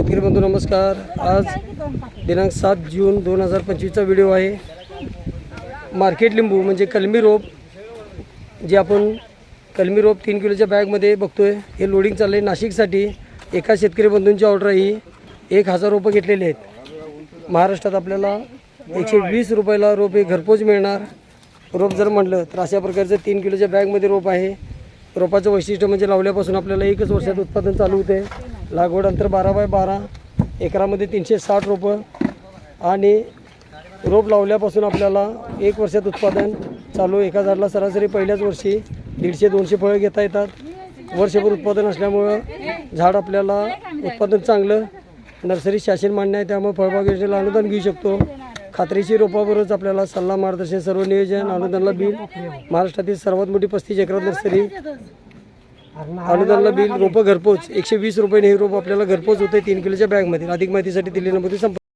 शेतकरी बंधू नमस्कार. आज दिनांक सात जून दोन हजार पंचवीसचा व्हिडिओ आहे. मार्केट लिंबू म्हणजे कलमी रोप जे आपण कलमी रोप तीन किलोच्या बॅगमध्ये बघतो आहे हे लोडिंग चाललं आहे नाशिकसाठी. एका शेतकरी बंधूंची ऑर्डर ही. एक हजार रोपं घेतलेली आहेत. महाराष्ट्रात आपल्याला एकशे वीस रुपयाला रोप हे घरपोच मिळणार. रोप जर म्हटलं तर अशा प्रकारचं तीन किलोच्या बॅगमध्ये रोप आहे. रोपाचं वैशिष्ट्य म्हणजे लावल्यापासून आपल्याला एकच वर्षात उत्पादन चालू होते लागवड अंतर बारा बाय बारा एकरामध्ये तीनशे साठ रोपं आणि रोप लावल्यापासून आपल्याला एक वर्षात उत्पादन चालू एका झाडाला सरासरी पहिल्याच वर्षी दीडशे दोनशे फळं घेता येतात. वर्षभर उत्पादन असल्यामुळं झाड आपल्याला उत्पादन चांगलं नर्सरी शासन मान्य आहे त्यामुळे फळबाग योजनेला अनुदान घेऊ शकतो. खात्रीची रोपाबरोबरच आपल्याला सल्ला मार्गदर्शन सर्व नियोजन अनुदानला बिल. महाराष्ट्रातील सर्वात मोठी पस्तीस एकरात नर्सरी अनुदानला बिल रोपं घरपोच एकशे वीस रुपये हे रोप आपल्याला घरपोच होते तीन किलोच्या बॅगमध्ये. अधिक माहितीसाठी दिल्ली नंबरती संपर्क